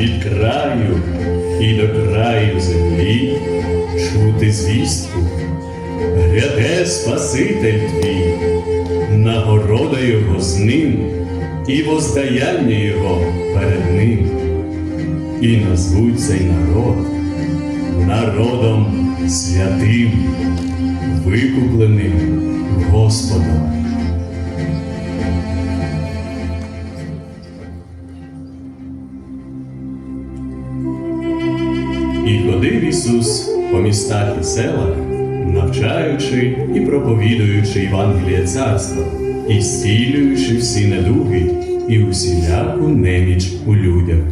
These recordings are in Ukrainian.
від краю і до краю землі чути звістку. Гряде Спаситель твій, нагорода його з ним, і воздаяння його перед ним. І назвуть цей народ народом святим, викупленим Господом. І ходив Ісус по містах і селах, навчаючи і проповідуючи Євангеліє царства, і зцілюючи всі недуги і усіляку неміч у людях.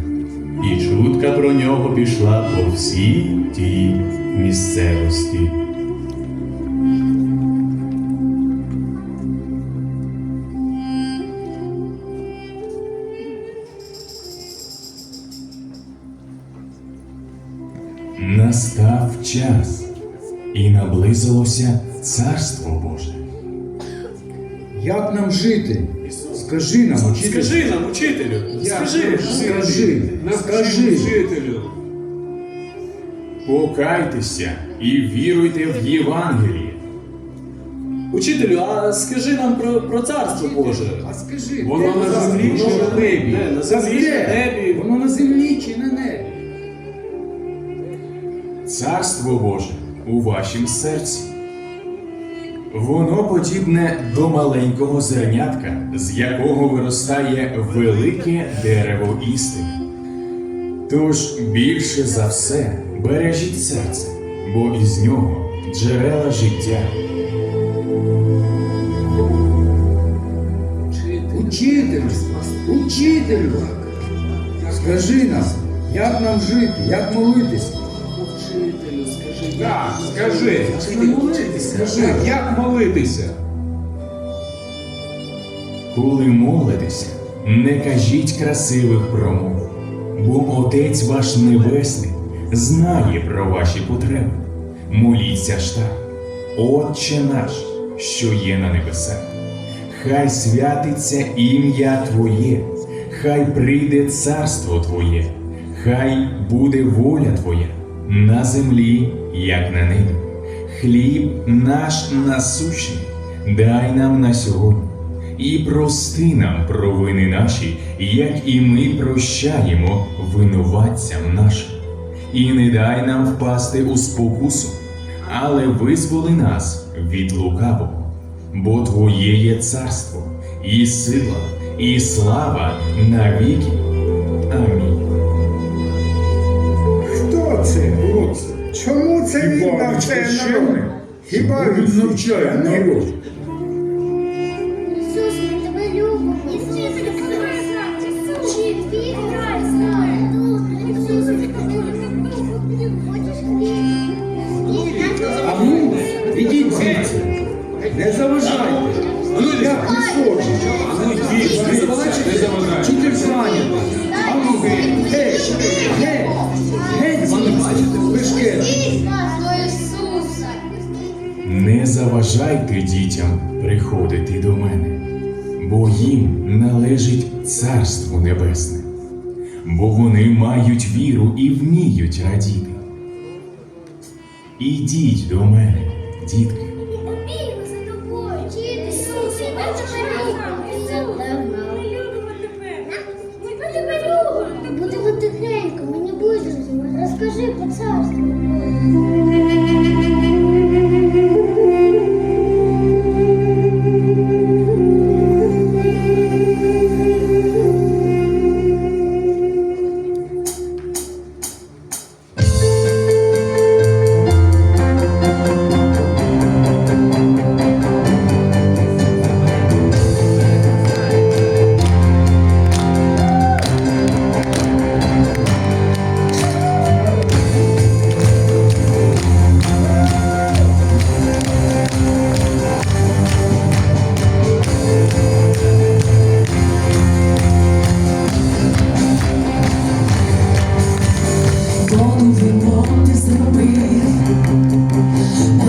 І чутка про нього пішла по всій тій місцевості. Настав час, і наблизилося Царство Боже. Як нам жити? Скажи нам, учитель. Скажи нам, учителю, Як скажи, нам скажи, скажи. учителю. Покайтеся і віруйте в Євангеліє. Учителю, а скажи нам про, про царство Боже. А скажи, Воно на землі чи на небі? Воно на землі чи на небі? Царство Боже у вашім серці. Воно подібне до маленького зернятка, з якого виростає велике дерево істини. Тож більше за все бережіть серце, бо із нього джерела життя. Учителю, учителю, скажи нам, як нам жити, як молитися? Учителю, скажи. Так, скажи, Як молитися? Скажи. як молитися? Коли молитеся, не кажіть красивих промов, бо Отець ваш Небесний знає про ваші потреби. Моліться ж так, Отче наш, що є на небесах. Хай святиться ім'я Твоє, хай прийде царство Твоє, хай буде воля Твоя на землі, як на небі. Хліб наш насущний, дай нам на сьогодні, і прости нам провини наші, як і ми прощаємо винуватцям нашим. І не дай нам впасти у спокусу, але визволи нас від лукавого, бо Твоє є царство, і сила, і слава навіки. Амінь. Він Хіба навчає народ? Хіба він навчає народ? Ісус, ми тебе любимо. Ісус, ми тебе Ісус, ти грай з нами. Ісус, ми тебе любимо. А ну, ідіть звідси, не заважайте. Як не хочеш? Ну йдіть, не заважайте. Вчитель зайнятий. А ну геть, заважайте дітям приходити до мене, бо їм належить Царство Небесне, бо вони мають віру і вміють радіти. Ідіть до мене, дітки. Тебе любимо. Ісус, ми любимо тебе. Ми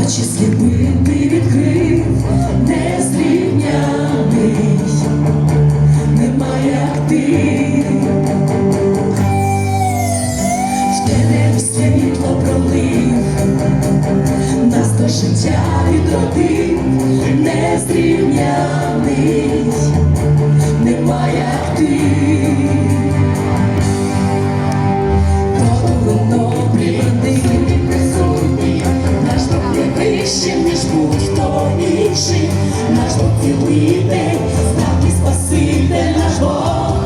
наче сліди ти відкрив, незрівняний, немає як ти, в тебе світло пролив, нас до життя відродив. ніж будь-хто інший, наш Бог цілитель, так і спаситель, наш Бог,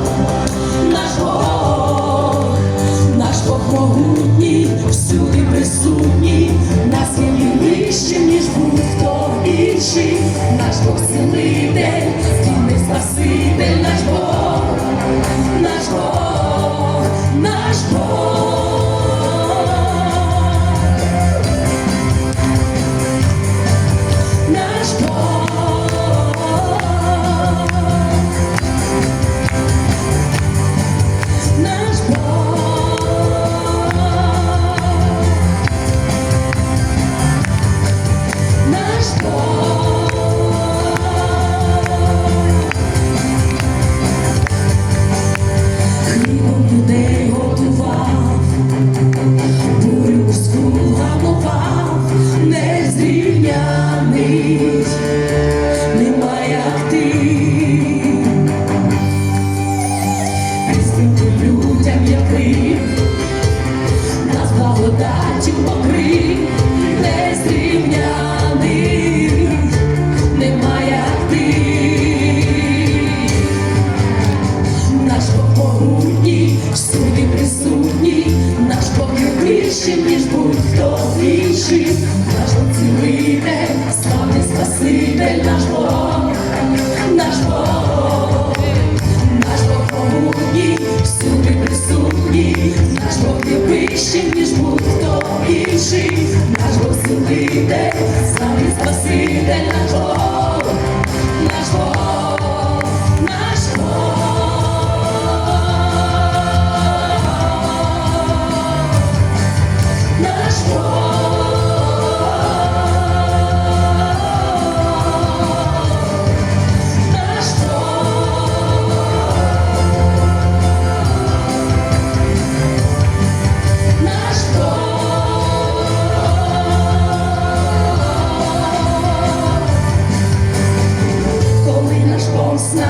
наш Бог, наш Бог могутній, всюди присутній, нас є вищим, ніж будь-хто інший, наш Бог цілитель. наш Бог. Gracias.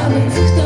Sabe?